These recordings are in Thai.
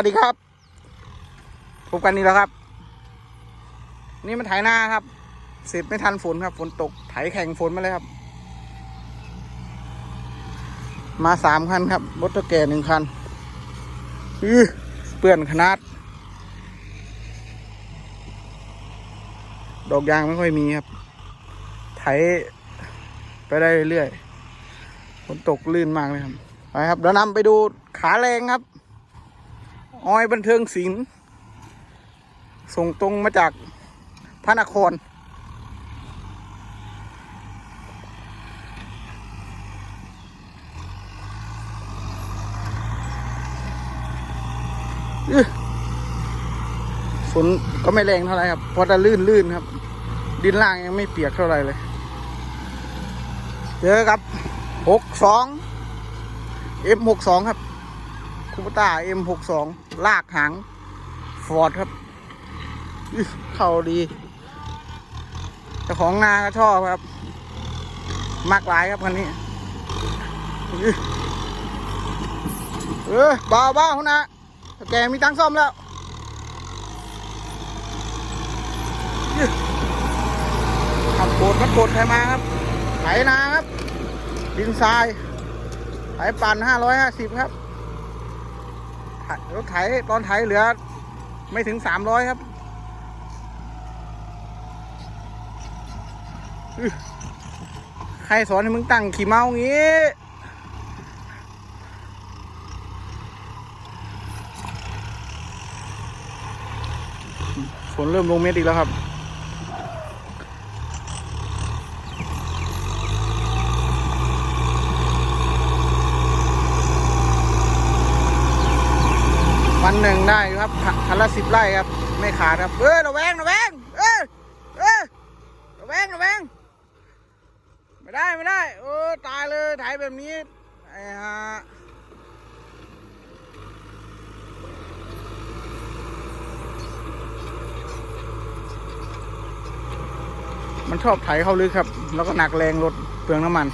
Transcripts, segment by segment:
วัสดีครับ พบกันนี่แล้วครับ นี่มันไถนาครับ เสร็จไม่ทันฝนครับ ฝนตกไถแข่งฝนมาเลยครับ มาสามคันครับ รถตะแก่หนึ่งคันอือเปื่อนขนาด ดอกยางไม่ค่อยมีครับ ไถไปได้เรื่อยฝนตกลื่นมากเลยครับ ไปครับ เดี๋ยวนำไปดูขาแรงครับ ออยบันเทิงศิลป์ส่งตรงมาจากพระนคร ฝนก็ไม่แรงเท่าไหร่ครับ เพราะจะลื่นลื่นครับ ดินล่างยังไม่เปียกเท่าไหร่เลยเจอครับหกสองเอ็มหกสองครับ คูปต้าเอ็มหกสองลากหาง ฟอร์ดครับ เข้าดีเจ้าของนาก็ชอบครับ มากหลายครับคันนี้ เออเบาเบาคุณนะแกมีตังซ่อมแล้วขับโกดขับโกดใครมาครับ ไถนาครับ ดินทรายไถปั่นห้าร้อยห้าสิบครับ รถไถตอนไถเหลือ ไม่ถึงสามร้อยครับใครสอนให้มึงตั้งขี่เมางี้ ฝนเริ่มลงเม็ดอีกแล้วครับ วันหนึ่งได้ครับคันละสิบไร่ครับ ไม่ขาดครับ เอ้ยระแวงระแวงเอ้ยเอ้ยระแวงระแวงไม่ได้ไม่ได้เออตายเลยถ่ายแบบนี้ไอ้ฮะมันชอบไถเข้าลึกครับ แล้วก็หนักแรงรถเปลืองน้ำมัน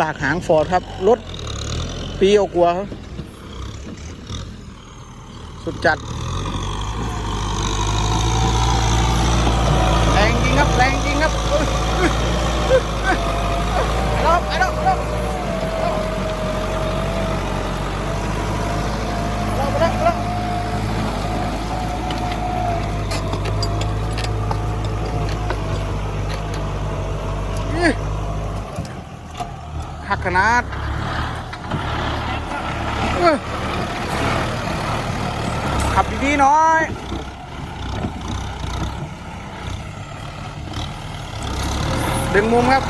ลากหางฟอร์ดครับ รถปีโอกลัวสุดจัด แรงจริงครับ แรงจริงครับเอ้ยเอ้ยเอ้ยเอ้ยไปแล้วไปแล้วไปแล้วไปแล้วไปแล้วไปแล้วอื้อ หัก ขนาดขับดีๆน่อยดึงมุมครับ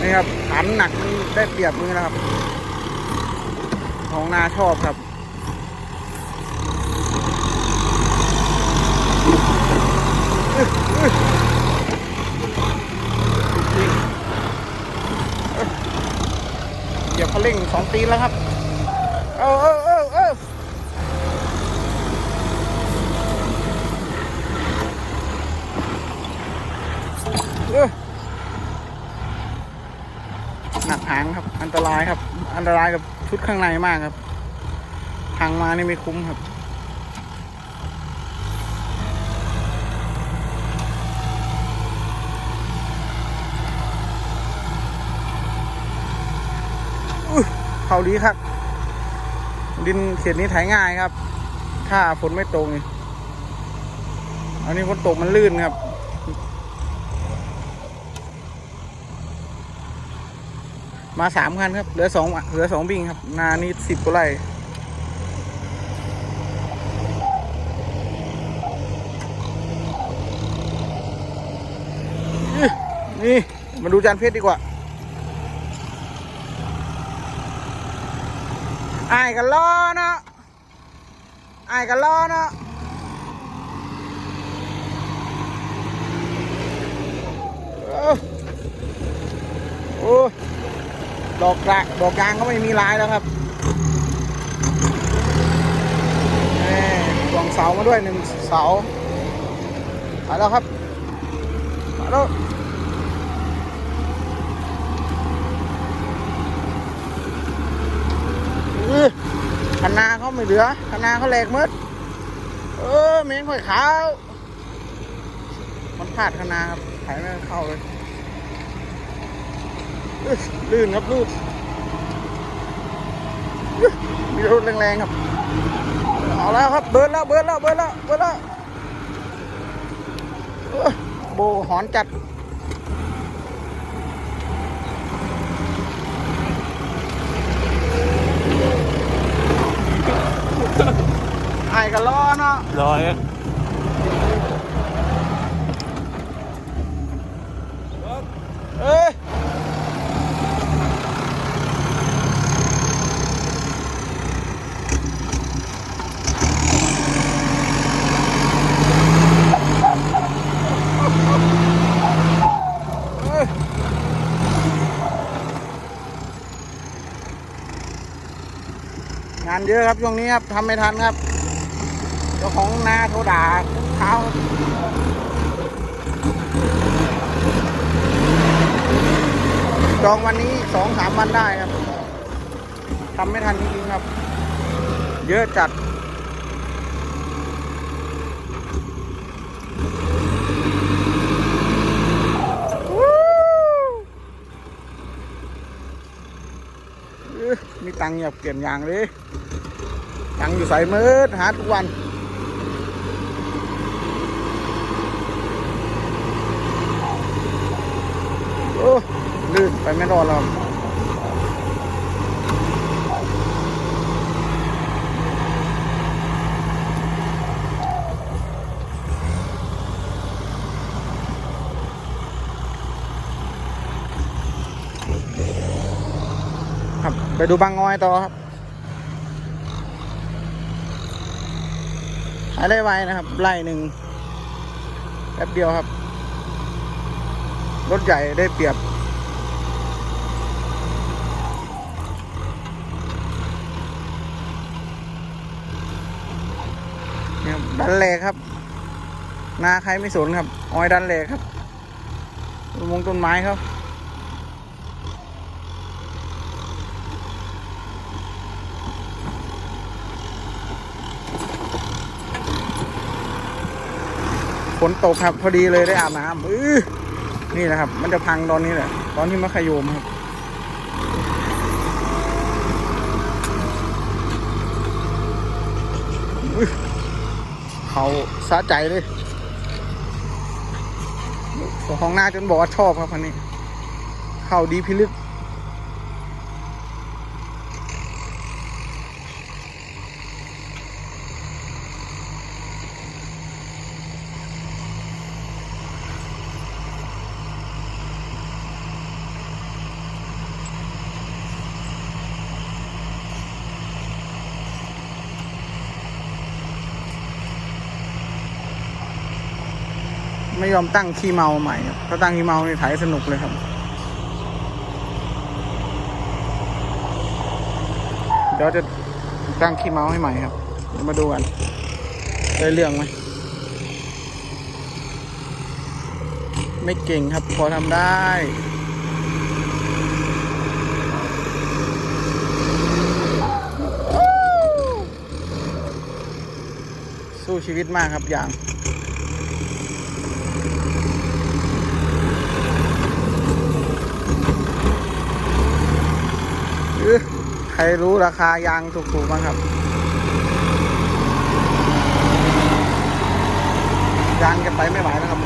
นี่ครับขันหนักได้เปรียบมือนะครับ ของนาชอบครับ เดี๋ยวเขาเร่งสองตีนแล้วครับเออเออเออเออเออหนักหางครับ อันตรายครับ อันตรายกับชุดข้างในมากครับทางมานี่ไม่คุ้มครับ อุ๊ย เขาดีครับ ดินเขตนี้ไถง่ายครับ ถ้าฝนไม่ตกอันนี้ฝนตกมันลื่นครับมาสามคันครับ เหลือสองเหลือสองบิงครับ นานี้สิบกว่าไร่นี่ มาดูจานเพชรดีกว่า อายกันล้อเนาะอายกันล้อเนาะเอ้โอ้ดอกกระดอกยางก็ไม่มีลายแล้วครับแหม่กล่องเสามาด้วยหนึ่งเสาไปแล้วครับมาแล้วอื้อ คณะเขาไม่เหลือคณะเขาแหลกมืดเออเมงข่อยขาว มันพลาดคณะครับไถไม่เข้าเลยลื่นครับลื่นมีรถแรงๆครับ เอาแล้วครับ เบิร์นแล้ว เบิร์นแล้ว เบิร์นแล้ว เบิร์นแล้วเออโบหอนจัด กันล้อเนาะร้อยเอ้ยเอ้ยงานเยอะครับช่วงนี้ครับทำไม่ทันครับเจ้าของนาโทรด่าเช้าจองวันนี้สองสามวันได้ครับทำไม่ทันจริงๆครับ เยอะจัดมีตังค์อยากเปลี่ยนยางเลย ตังค์อยู่ใส่มืดหาทุกวัน อ้ลื่นไปไม่รอดแล้วครับไปดูบางงอยต่อครับหายได้ไวนะครับ ไล่หนึ่งแป๊บเดียวครับ รถใหญ่ได้เปรียบเนี่ยดันแหลกครับ นาใครไม่สนครับ ออยดันแหลกครับมงต้นไม้ครับฝนตกครับ พอดีเลยได้อาบน้ำอื้อ นี่นะครับ มันจะพังตอนนี้แหละ ตอนที่มะขยมครับเขาสะใจเลยของหน้าจนบอกว่าชอบครับคันนี้ เข้าดีพิลึก ไม่ยอมตั้งขี้เมาใหม่ครับถ้าตั้งขี้เมานี่ถ่ายสนุกเลยครับ เดี๋ยวจะตั้งขี้เมาให้ใหม่ครับเดี๋ยวมาดูกันได้เรื่องไหมไม่เก่งครับ พอทำได้สู้ชีวิตมากครับอย่าง เอ๊ะ ใครรู้ราคายางถูกๆบ้างครับ ยางจะไปไม่ไหวแล้วครับ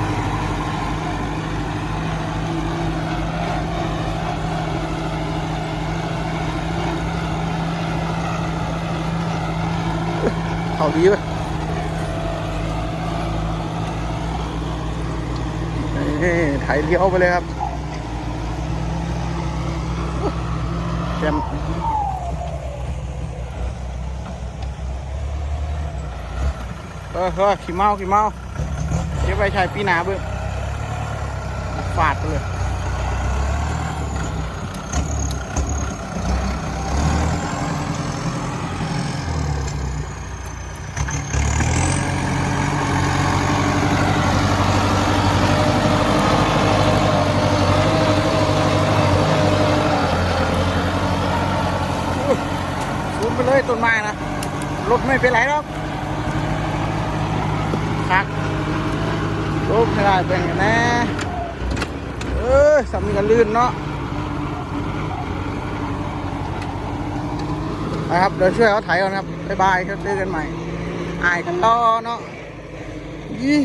เขาดีไหมนี่ไถเลี้ยวไปเลยครับเต็ม ฮ้ยเฮ้ยขี้เมาขี้เมาเก็บไว้ใช้ปีหนาบึ้งฟาดไปเลยไปเลยต้นไม้นะรถไม่เป็นไรหรอก รถไม่ได้เป็นไงแน่เออสามีกันลื่นเนาะนะครับเดี๋ยวช่วยเขาไถก่อนครับบ๊ายบายครับเจอกันใหม่อายกันต่อเนาะยี่